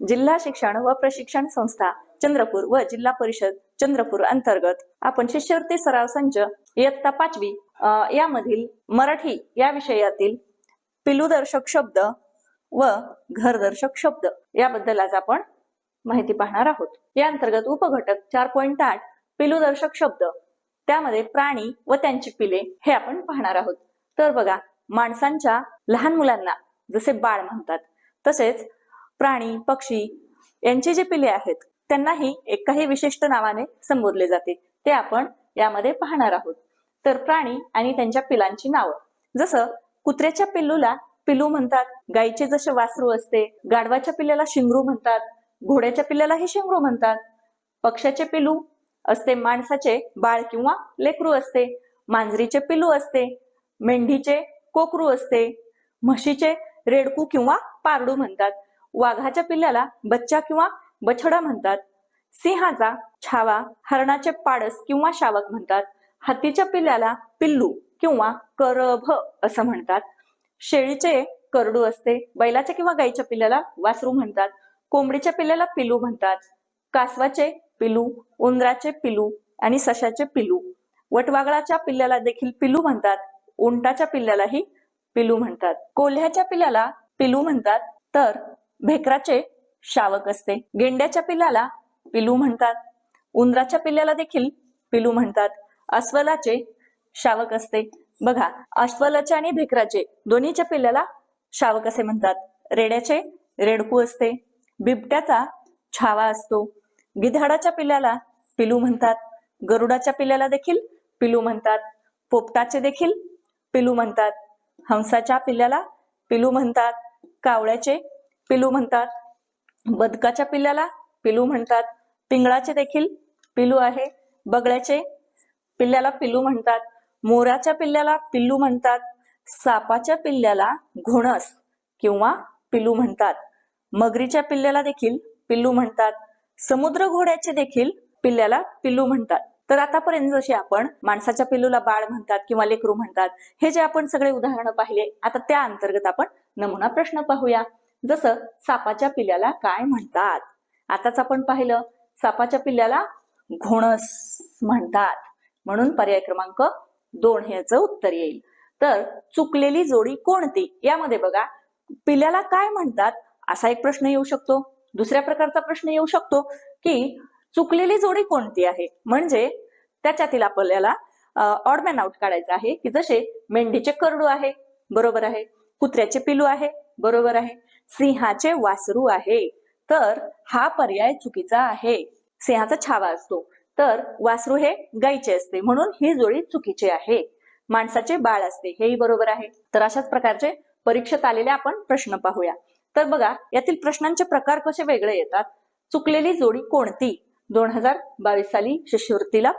जिल्हा शिक्षण व प्रशिक्षण संस्था चंद्रपूर व जिल्हा परिषद चंद्रपूर अंतर्गत. आपण शिष्यवृत्ती सराव संच इयत्ता पाचवी यामधील मराठी या विषयातील पिलूदर्शक शब्द व घरदर्शक शब्द याबद्दल आज आपण माहिती पाहणार आहोत. या अंतर्गत उपघटक चार पॉईंट आठ पिलूदर्शक शब्द. त्यामध्ये प्राणी व त्यांची पिले हे आपण पाहणार आहोत. तर बघा माणसांच्या लहान मुलांना जसे बाळ म्हणतात तसेच प्राणी पक्षी यांची जी पिले आहेत त्यांनाही एक काही विशिष्ट नावाने संबोधले जाते. ते आपण यामध्ये पाहणार आहोत. तर प्राणी आणि त्यांच्या पिलांची नावं. जसं कुत्र्याच्या पिल्लूला पिल्लू म्हणतात गायीचे जसे वासरू असते गाढवाच्या पिल्ल्याला शिंगरू म्हणतात घोड्याच्या पिल्ल्यालाही शिंगरू म्हणतात. पक्ष्याचे पिल्लू असते माणसाचे बाळ किंवा लेकरू असते मांजरीचे पिल्लू असते मेंढीचे कोकरू असते म्हशीचे रेडकू किंवा पारडू म्हणतात. वाघाच्या पिल्ल्याला बच्चा किंवा बछडा म्हणतात. सिंहाचा छावा हरणाचे पाडस किंवा शावक म्हणतात. हत्तीच्या पिल्ल्याला पिल्लू किंवा करभ असं म्हणतात. शेळीचे करडू असते बैलाच्या किंवा गाईच्या पिल्ल्याला वासरू म्हणतात. कोंबडीच्या पिल्ल्याला पिलू म्हणतात. कासवाचे पिलू उंदराचे पिलू आणि सशाचे पिलू वटवागळाच्या पिल्ल्याला देखील पिलू म्हणतात. उंटाच्या पिल्ल्यालाही पिलू म्हणतात. कोल्ह्याच्या पिल्ल्याला पिलू म्हणतात. तर भेकराचे शावक असते. गेंड्याच्या पिल्ल्याला पिलू म्हणतात. उंदराच्या पिल्ल्याला देखील पिलू म्हणतात. अस्वलाचे शावक असते. बघा अस्वलाचे आणि भेकराचे दोन्हीच्या पिल्ल्याला शावक असे म्हणतात. रेड्याचे रेडकू असते. बिबट्याचा छावा असतो. गिधाडाच्या पिल्ल्याला पिलू म्हणतात. गरुडाच्या पिल्ल्याला देखील पिलू म्हणतात. पोपटाचे देखील पिलू म्हणतात. हंसाच्या पिल्ल्याला पिलू म्हणतात. कावळ्याचे पिलू म्हणतात. बदकाच्या पिल्ल्याला पिलू म्हणतात. पिंगळाचे देखील पिलू आहे. बगळ्याचे पिल्ल्याला पिल्लू म्हणतात. मोराच्या पिल्ल्याला पिल्लू म्हणतात. सापाच्या पिल्ल्याला घोणस किंवा पिल्लू म्हणतात. मगरीच्या पिल्ल्याला देखील पिल्लू म्हणतात. समुद्र घोड्याचे देखील पिल्ल्याला पिल्लू म्हणतात. तर आतापर्यंत जसे आपण माणसाच्या पिल्लूला बाळ म्हणतात किंवा लेकरू म्हणतात हे जे आपण सगळे उदाहरणं पाहिले आता त्या अंतर्गत आपण नमुना प्रश्न पाहूया. जसं सापाच्या पिल्ल्याला काय म्हणतात? आताच आपण पाहिलं सापाच्या पिल्ल्याला घोणस म्हणतात. म्हणून पर्याय क्रमांक दोन ह्याचं उत्तर येईल. तर चुकलेली जोडी कोणती? यामध्ये बघा पिल्याला काय म्हणतात? असा एक प्रश्न येऊ शकतो. दुसऱ्या प्रकारचा प्रश्न येऊ शकतो की चुकलेली जोडी कोणती आहे? म्हणजे त्याच्यातील आपल्याला ऑडमॅन आउट काढायचं आहे की जसे मेंढीचे करडू आहे बरोबर आहे. कुत्र्याचे पिलू आहे बरोबर आहे. सिंहाचे वासरू आहे. तर हा पर्याय चुकीचा आहे. सिंहाचा छावा असतो. तर वासरू हे गायीचे असते. म्हणून ही जोडी चुकीची आहे. माणसाचे बाळ असते. हेही बरोबर आहे. तर अशाच प्रकारचे परीक्षेत आलेले आपण प्रश्न पाहूया. तर बघा यातील प्रश्नांचे प्रकार कसे वेगळे येतात? चुकलेली जोडी कोणती? दोन हजार बावीस साली शिष्यवृत्तीला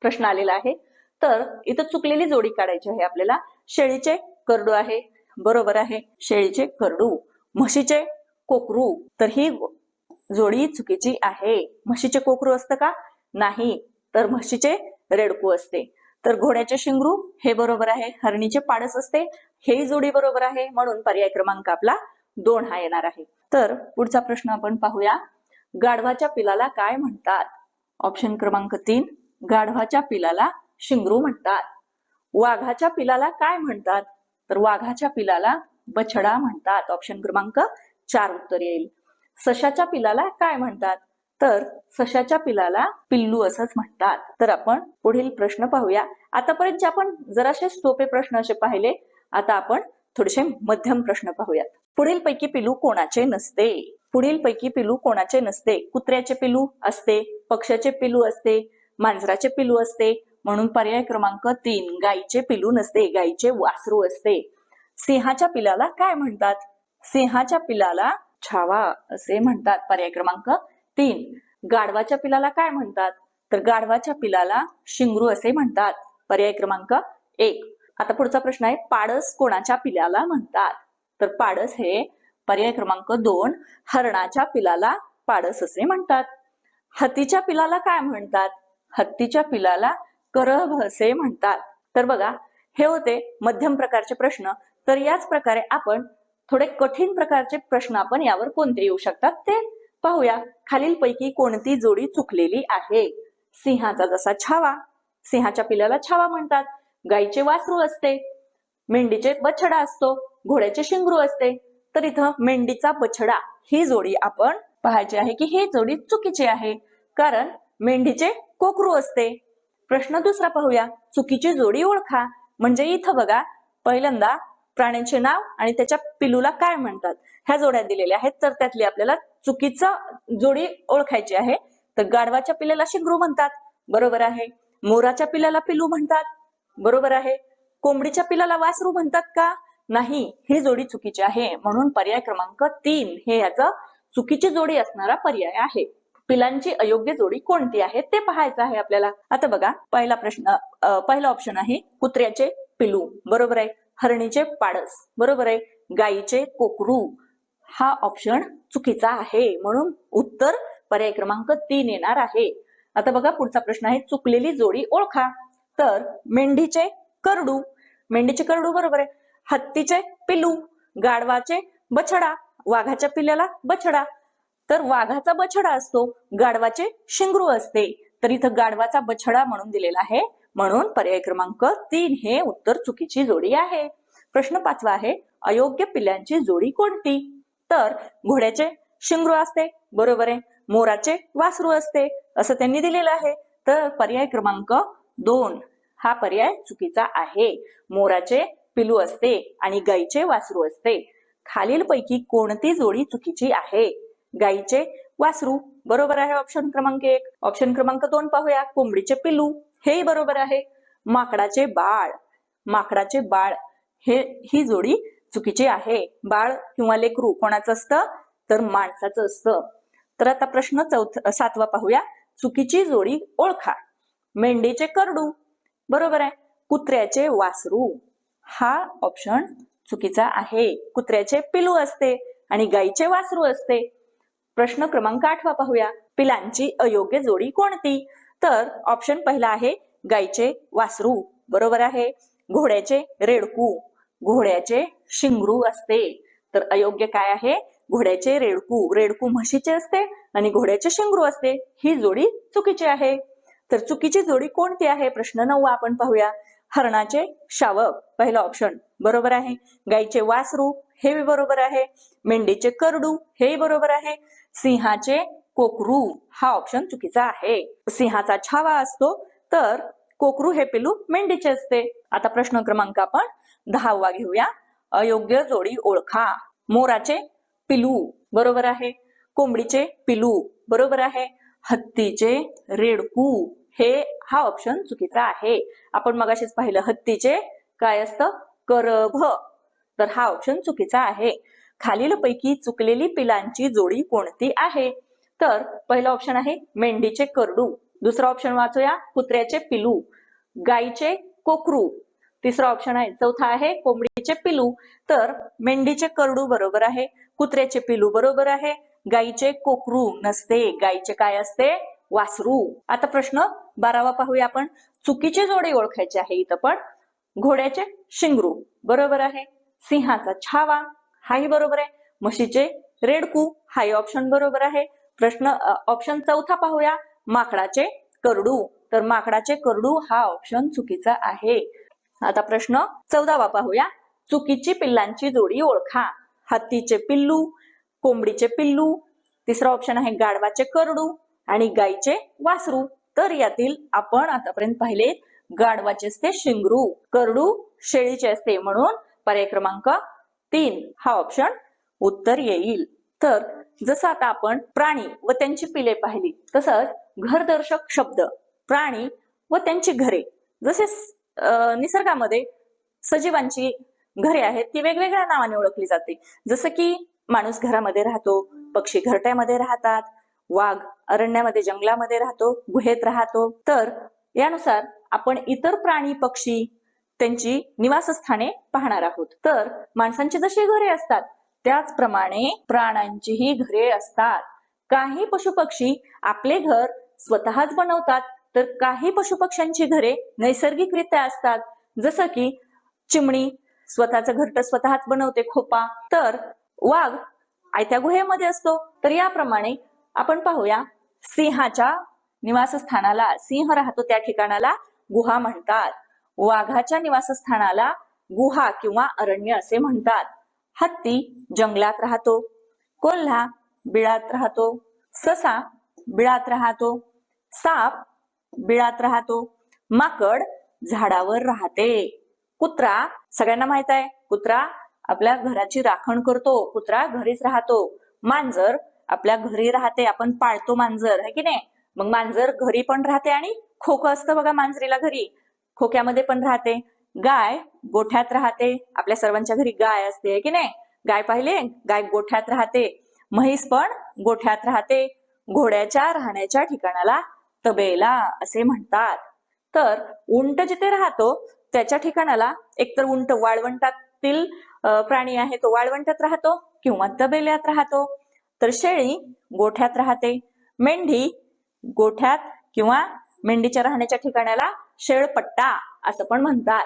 प्रश्न आलेला आहे. तर इथं चुकलेली जोडी काढायची आहे आपल्याला. शेळीचे करडू आहे. बरोबर आहे. शेळीचे करडू. म्हशीचे कोकरू. तर ही जोडी चुकीची आहे. म्हशीचे कोकरू असतं का? नाही. तर म्हशीचे रेडकू असते. तर घोड्याचे शिंगरू हे बरोबर आहे. हरणीचे पाडस असते. हे जोडी बरोबर आहे. म्हणून पर्याय क्रमांक आपला दोन हा येणार आहे. तर पुढचा प्रश्न आपण पाहूया. गाढवाच्या पिलाला काय म्हणतात? ऑप्शन क्रमांक तीन गाढवाच्या पिलाला शिंगरू म्हणतात. वाघाच्या पिलाला काय म्हणतात? तर वाघाच्या पिलाला बछडा म्हणतात. ऑप्शन क्रमांक चार उत्तर येईल. सशाच्या पिलाला काय म्हणतात? तर सशाच्या पिलाला पिल्लू असंच म्हणतात. तर आपण पुढील प्रश्न पाहूया. आतापर्यंत आपण जराशे सोपे प्रश्न असे पाहिले. आता आपण थोडेसे मध्यम प्रश्न पाहूयात. पुढील पैकी पिलू कोणाचे नसते? पुढील पैकी पिलू कोणाचे नसते? कुत्र्याचे पिलू असते पक्ष्याचे पिलू असते मांजराचे पिलू असते म्हणून पर्याय क्रमांक तीन गायीचे पिलू नसते गायीचे वासरू असते. सिंहाच्या पिलाला काय म्हणतात? सिंहाच्या पिलाला छावा असे म्हणतात पर्याय क्रमांक तीन. गाढवाच्या पिलाला काय म्हणतात? तर गाढवाच्या पिलाला शिंगरू असे म्हणतात. पर्याय क्रमांक एक. आता पुढचा प्रश्न आहे पाडस कोणाच्या पिलाला म्हणतात? तर पाडस हे पर्याय क्रमांक दोन हरणाच्या पिलाला पाडस असे म्हणतात. हत्तीच्या पिलाला काय म्हणतात? हत्तीच्या पिलाला करभ असे म्हणतात. तर बघा हे होते मध्यम प्रकारचे प्रश्न. तर याच प्रकारे आपण थोडे कठीण प्रकारचे प्रश्न आपण यावर कोणते येऊ शकतात ते पाहूया. खालीलपैकी कोणती जोडी चुकलेली आहे? सिंहाचा जसा छावा सिंहाच्या पिल्लाला छावा म्हणतात. गाईचे वासरू असते मेंढीचे बछडा असतो घोड्याचे शिंगरू असते. तर इथं मेंढीचा बछडा ही जोडी आपण पाहायची आहे की ही जोडी चुकीची आहे. कारण मेंढीचे कोकरू असते. प्रश्न दुसरा पाहूया. चुकीची जोडी ओळखा. म्हणजे इथं बघा पहिल्यांदा प्राण्यांचे नाव आणि त्याच्या पिलूला काय म्हणतात? ह्या जोड्या दिलेल्या आहेत. तर त्यातली आपल्याला चुकीचं जोडी ओळखायची आहे. तर गाढवाच्या पिल्याला शिंगरू म्हणतात. बरोबर आहे. मोराच्या पिल्याला पिलू म्हणतात. बरोबर आहे. कोंबडीच्या पिलाला वासरू म्हणतात का? नाही. ही जोडी चुकीची आहे. म्हणून पर्याय क्रमांक तीन हे याचं चुकीची जोडी असणारा पर्याय आहे. पिलांची अयोग्य जोडी कोणती आहे? ते पाहायचं आहे आपल्याला. आता बघा पहिला प्रश्न पहिला ऑप्शन आहे कुत्र्याचे पिलू. बरोबर आहे. हरणीचे पाडस. बरोबर आहे? गाईचे कोकरू. हा ऑप्शन चुकीचा आहे. म्हणून उत्तर पर्याय क्रमांक तीन येणार आहे. आता बघा पुढचा प्रश्न आहे चुकलेली जोडी ओळखा. तर मेंढीचे करडू. मेंढीचे करडू बरोबर आहे. हत्तीचे पिलू गाढवाचे बछडा. वाघाच्या पिल्ल्याला बछडा. तर वाघाचा बछडा असतो गाढवाचे शिंगरू असते. तर इथं गाढवाचा बछडा म्हणून दिलेला आहे. म्हणून पर्याय क्रमांक तीन हे उत्तर चुकीची जोडी आहे. प्रश्न पाचवा आहे अयोग्य पिल्यांची जोडी कोणती? तर घोड्याचे शिंगरू असते बरोबर आहे. मोराचे वासरू असते असं त्यांनी दिलेलं आहे. तर पर्याय क्रमांक दोन हा पर्याय चुकीचा आहे. मोराचे पिलू असते आणि गाईचे वासरू असते. खालीलपैकी कोणती जोडी चुकीची आहे? गाईचे वासरू बरोबर आहे ऑप्शन क्रमांक एक. ऑप्शन क्रमांक दोन पाहूया. कोंबडीचे पिलू हेही बरोबर आहे. माकडाचे बाळ माकडाचे बाळ हे ही जोडी चुकीची आहे. बाळ किंवा लेकरू कोणाचं असतं? तर माणसाचं असतं. तर आता प्रश्न चौथ सातवा पाहूया. चुकीची जोडी ओळखा. मेंढीचे करडू बरोबर आहे. कुत्र्याचे वासरू हा ऑप्शन चुकीचा आहे. कुत्र्याचे पिलू असते आणि गाईचे वासरू असते. प्रश्न क्रमांक आठवा पाहूया. पिलांची अयोग्य जोडी कोणती? तर ऑप्शन पहिला आहे गाईचे वासरू. बरोबर आहे. घोड्याचे रेडकू. घोड्याचे शिंगरू असते. तर अयोग्य काय आहे? घोड्याचे रेडकू. रेडकू म्हशीचे असते आणि घोड्याचे शिंगरू असते. ही जोडी चुकीची आहे. तर चुकीची जोडी कोणती आहे? प्रश्न नववा आपण पाहूया. हरणाचे शावक. पहिला ऑप्शन बरोबर आहे. गाईचे वासरू. हे बरोबर आहे. मेंढीचे करडू. हे बरोबर आहे. सिंहाचे कोकरू हा ऑप्शन चुकीचा आहे. सिंहाचा छावा असतो तर कोकरू हे पिलू मेंढीचे असते. आता प्रश्न क्रमांक आपण दहावा घेऊया. अयोग्य जोडी ओळखा. मोराचे पिलू बरोबर आहे. कोंबडीचे पिलू बरोबर आहे. हत्तीचे रेडकू हे हा ऑप्शन चुकीचा आहे. आपण मगाशीच पाहिलं हत्तीचे काय असतं? करभ. तर हा ऑप्शन चुकीचा आहे. खालीलपैकी चुकलेली पिलांची जोडी कोणती आहे? तर पहिला ऑप्शन आहे मेंढीचे करडू. दुसरा ऑप्शन वाचूया कुत्र्याचे पिलू. गाईचे कोकरू. तिसरा ऑप्शन आहे चौथा आहे कोंबडीचे पिलू. तर मेंढीचे करडू बरोबर आहे कुत्र्याचे पिलू बरोबर आहे गाईचे कोकरू नसते. गाईचे काय असते? वासरू. आता प्रश्न बारावा पाहूया आपण. चुकीचे जोडे ओळखायचे आहे इथं पण. घोड्याचे शिंगरू. बरोबर आहे. सिंहाचा छावा. हाही बरोबर आहे. म्हशीचे रेडकू हाही ऑप्शन बरोबर आहे. प्रश्न ऑप्शन चौथा पाहूया. माकडाचे करडू. तर माकडाचे करडू हा ऑप्शन चुकीचा आहे. आता प्रश्न चौदावा पाहूया. चुकीची पिल्लांची जोडी ओळखा. हत्तीचे पिल्लू कोंबडीचे पिल्लू. तिसरा ऑप्शन आहे गाढवाचे करडू आणि गाईचे वासरू. तर यातील आपण आतापर्यंत पाहिले गाढवाचे असते शिंगरू. करडू शेळीचे असते म्हणून पर्याय क्रमांक तीन हा ऑप्शन उत्तर येईल. तर जसं आता आपण प्राणी व त्यांची पिले पाहिली तसंच घरदर्शक शब्द प्राणी व त्यांची घरे. जसे निसर्गामध्ये सजीवांची घरे आहेत ती वेगवेगळ्या नावाने ओळखली जाते. जसं की माणूस घरामध्ये राहतो पक्षी घरट्यामध्ये राहतात वाघ अरण्यामध्ये जंगलामध्ये राहतो गुहेत राहतो. तर यानुसार आपण इतर प्राणी पक्षी त्यांची निवासस्थाने पाहणार आहोत. तर माणसांची जशी घरे असतात त्याचप्रमाणे प्राण्यांचीही घरे असतात. काही पशुपक्षी आपले घर स्वतःच बनवतात तर काही पशुपक्ष्यांची घरे नैसर्गिकरित्या असतात. जसं की चिमणी स्वतःचं घरट स्वतःच बनवते खोपा. तर वाघ आयत्या गुहेमध्ये असतो. तर याप्रमाणे आपण पाहूया सिंहाच्या निवासस्थानाला सिंह राहतो त्या ठिकाणाला गुहा म्हणतात. वाघाच्या निवासस्थानाला गुहा किंवा अरण्य असे म्हणतात. हत्ती जंगलात राहतो कोल्हा बिळात राहतो ससा बिळात राहतो साप बिळात राहतो माकड झाडावर राहते. कुत्रा सगळ्यांना माहीत आहे कुत्रा आपल्या घराची राखण करतो कुत्रा घरीच राहतो. मांजर आपल्या घरी राहते आपण पाळतो मांजर है की नाही? मग मांजर घरी पण राहते आणि खोकं असतं बघा मांजरीला घरी. खोक्यामध्ये पण राहते. गाय गोठ्यात राहते. आपल्या सर्वांच्या घरी गाय असते की नाही? गाय पाहिले? गाय गोठ्यात राहते. म्हैस पण गोठ्यात राहते. घोड्याच्या राहण्याच्या ठिकाणाला तबेला असे म्हणतात. तर उंट जिथे राहतो त्याच्या ठिकाणाला एकतर उंट वाळवंटातील प्राणी आहे तो वाळवंटात राहतो किंवा तबेल्यात राहतो. तर शेळी गोठ्यात राहते. मेंढी गोठ्यात किंवा मेंढीच्या राहण्याच्या ठिकाणाला शेळपट्टा असं पण म्हणतात.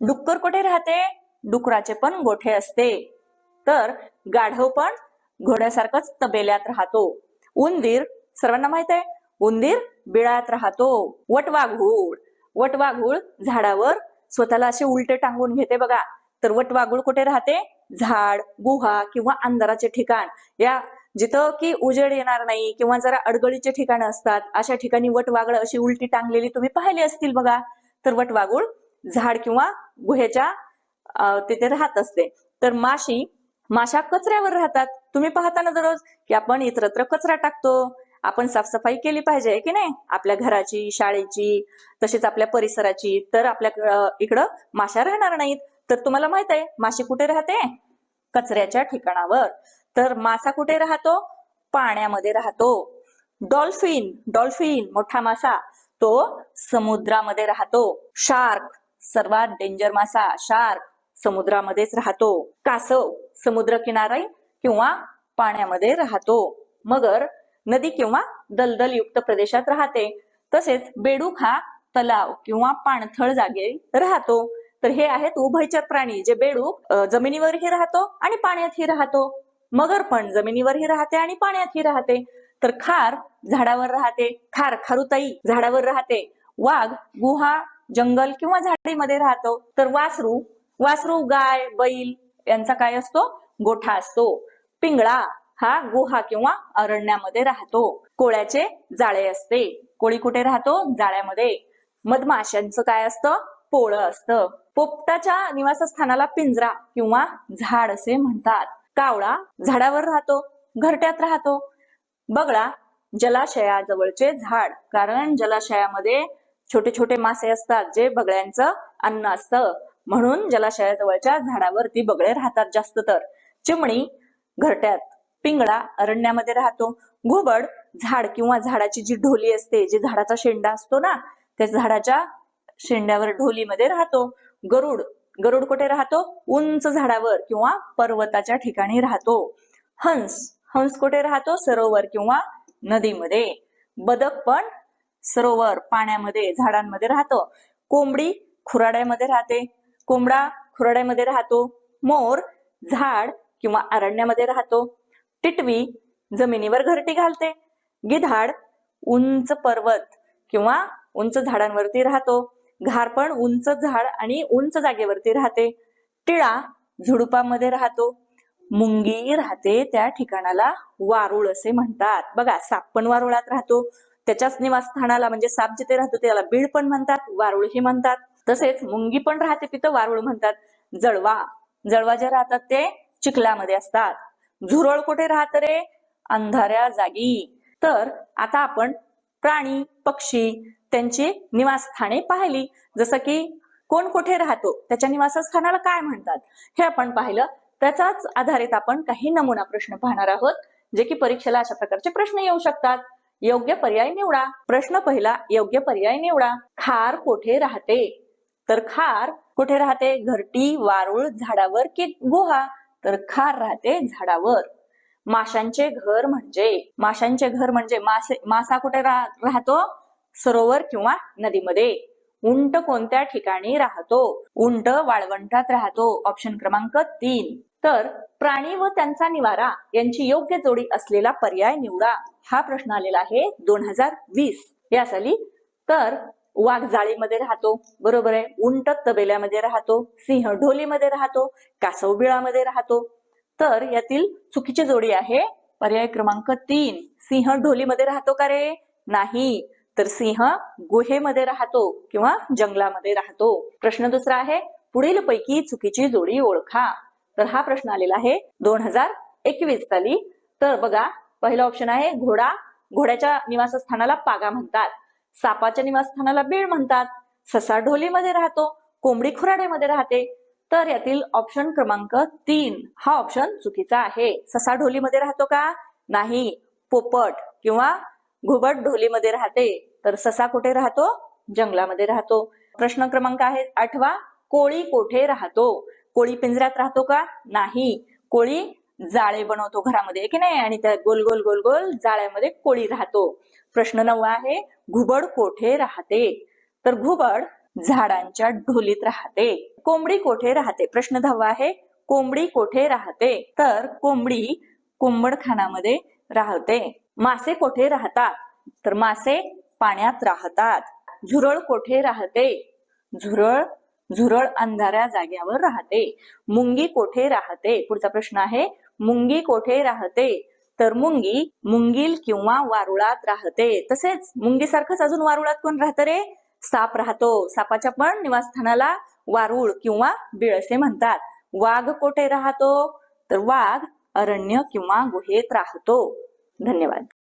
डुक्कर कुठे राहते? डुकराचे पण गोठे असते. तर गाढव पण घोड्यासारखंच तबेल्यात राहतो. उंदीर सर्वांना माहीत आहे? उंदीर बिळात राहतो. वटवाघूळ. वटवाघूळ झाडावर स्वतःला असे उलटे टांगून घेते बघा. तर वटवाघूळ कुठे राहते? झाड गुहा किंवा अंधाराचे ठिकाण. या जिथं की उजेड येणार नाही किंवा जरा अडगळीचे ठिकाणं असतात अशा ठिकाणी वटवागळ अशी उलटी टांगलेली तुम्ही पाहिली असतील बघा. तर वटवाघूळ झाड किंवा गुहेच्या तिथे राहत असते. तर माशी माशा कचऱ्यावर राहतात. तुम्ही पाहता ना दररोज की आपण इतरत्र कचरा टाकतो. आपण साफसफाई केली पाहिजे की नाही? आपल्या घराची शाळेची तसेच आपल्या परिसराची. तर आपल्या इकडं माशा राहणार नाहीत. तर तुम्हाला माहीत आहे माशी कुठे राहते? कचऱ्याच्या ठिकाणावर. तर मासा कुठे राहतो? पाण्यामध्ये राहतो. डॉल्फिन डॉल्फिन मोठा मासा तो समुद्रामध्ये राहतो. शार्क सर्वात डेंजर मासा शार्क समुद्रामध्येच राहतो. कासव समुद्र किनारी किंवा पाण्यामध्ये राहतो. मगर नदी किंवा दलदल युक्त प्रदेशात राहते. तसेच बेडूक हा तलाव किंवा पाणथळ जागे राहतो. तर हे आहेत उभयचर प्राणी जे बेडूक जमिनीवरही राहतो आणि पाण्यातही राहतो. मगर पण जमिनीवरही राहते आणि पाण्यातही राहते. तर खार झाडावर राहते. खार खारुताई झाडावर राहते. वाघ गुहा जंगल किंवा झाडीमध्ये राहतो. तर वासरू वासरू गाय बैल यांचा काय असतो? गोठा असतो. पिंगळा हा गुहा किंवा अरण्यामध्ये राहतो. कोळ्याचे जाळे असते. कोळी कुठे राहतो? जाळ्यामध्ये. मधमाशांचं काय असतं? पोळं असतं. पोपटाच्या निवासस्थानाला पिंजरा किंवा झाड असे म्हणतात. कावळा झाडावर राहतो घरट्यात राहतो. बगळा जलाशयाजवळचे झाड कारण जलाशयामध्ये छोटे छोटे मासे असतात जे बगळ्यांचं अन्न असतं. म्हणून जलाशयाजवळच्या झाडावरती बगळे राहतात जास्त तर. चिमणी घरट्यात पिंगळा अरण्यामध्ये राहतो. घुबड झाड किंवा झाडाची जी ढोली असते जे झाडाचा शेंडा असतो ना त्या झाडाच्या शेंड्यावर ढोलीमध्ये राहतो. गरुड गरुड कुठे राहतो उंच झाडावर किंवा पर्वताच्या ठिकाणी राहतो. हंस हंस कुठे राहतो सरोवर किंवा नदीमध्ये. बदक पण सरोवर पाण्यामध्ये झाडांमध्ये राहतो. कोंबडी खुराड्यामध्ये राहते. कोंबडा खुराड्यामध्ये राहतो. मोर झाड किंवा अरण्यामध्ये राहतो. टिटवी जमिनीवर घरटी घालते. गिधाड उंच पर्वत किंवा उंच झाडांवरती राहतो. घारपण उंच झाड आणि उंच जागेवरती राहते. टिळा झुडुपामध्ये राहतो. मुंगी राहते त्या ठिकाणाला वारुळ असे म्हणतात. बघा साप पण वारुळात राहतो. त्याच्याच निवासस्थानाला म्हणजे साप जिथे राहतो त्याला बीड पण म्हणतात वारुळ ही म्हणतात. तसेच मुंगी पण राहते तिथं वारुळ म्हणतात. जळवा जळवा जे राहतात ते चिखलामध्ये असतात. झुरळ कुठे राहत रे? अंधाऱ्या जागी. तर आता आपण प्राणी पक्षी त्यांची निवासस्थाने पाहिली. जसं की कोण कुठे राहतो त्याच्या निवासस्थानाला काय म्हणतात हे आपण पाहिलं. त्याचाच आधारित आपण काही नमुना प्रश्न पाहणार आहोत जे की परीक्षेला अशा प्रकारचे प्रश्न येऊ शकतात. योग्य पर्याय निवडा. प्रश्न पहिला योग्य पर्याय निवडा. खार कोठे राहते? तर खार कुठे राहते? घरटी वारुळ झाडावर की गुहा? तर खार राहते झाडावर. माशांचे घर म्हणजे माशांचे घर म्हणजे मासे मासा कुठे रा- राहतो? सरोवर किंवा नदीमध्ये. उंट कोणत्या ठिकाणी राहतो? उंट वाळवंटात राहतो. ऑप्शन क्रमांक तीन. तर प्राणी व त्यांचा निवारा यांची योग्य जोडी असलेला पर्याय निवडा. हा प्रश्न आलेला आहे दोन हजार वीस. या साली. तर वाघ जाळीमध्ये राहतो. बरोबर आहे. उंट तबेल्यामध्ये राहतो. सिंह ढोलीमध्ये राहतो. कासव बिळामध्ये राहतो. तर यातील चुकीची जोडी आहे पर्याय क्रमांक तीन. सिंह ढोलीमध्ये राहतो का रे? नाही. तर सिंह गुहेमध्ये राहतो किंवा जंगलामध्ये राहतो. प्रश्न दुसरा आहे पुढील पैकी चुकीची जोडी ओळखा. तर हा प्रश्न आलेला आहे दोन हजार एकवीस साली. तर बघा पहिला ऑप्शन आहे घोडा. घोड्याच्या निवासस्थानाला पागा म्हणतात. सापाच्या निवासस्थानाला बीळ म्हणतात. ससा ढोलीमध्ये राहतो कोंबडी खुराड्यामध्ये राहते. तर यातील ऑप्शन क्रमांक तीन हा ऑप्शन चुकीचा आहे. ससा ढोलीमध्ये राहतो का? नाही. पोपट किंवा घुबड ढोलीमध्ये राहते तर ससा कुठे राहतो? जंगलामध्ये राहतो. प्रश्न क्रमांक आहे आठवा कोळी कोठे राहतो? कोळी पिंजऱ्यात राहतो का? नाही. कोळी जाळे बनवतो घरामध्ये की नाही? आणि त्या गोल गोल गोल गोल जाळ्यामध्ये कोळी राहतो. प्रश्न नववा आहे घुबड कोठे राहते? तर घुबड झाडांच्या ढोलीत राहते. कोंबडी कोठे राहते? प्रश्न दहावा आहे कोंबडी कोठे राहते? तर कोंबडी कोंबडखानामध्ये राहते. मासे कोठे राहतात? तर मासे पाण्यात राहतात. झुरळ कोठे राहते? झुरळ झुरळ अंधाऱ्या जाग्यावर राहते. मुंगी कोठे राहते? पुढचा प्रश्न आहे मुंगी कोठे राहते? तर मुंगी मुंगील किंवा वारुळात राहते. तसेच मुंगीसारखंच अजून वारुळात कोण राहतं रे? साप राहतो. सापाच्या पण निवासस्थानाला वारुळ किंवा बिळ असे म्हणतात. वाघ कोठे राहतो? तर वाघ अरण्य किंवा गुहेत राहतो. धन्यवाद.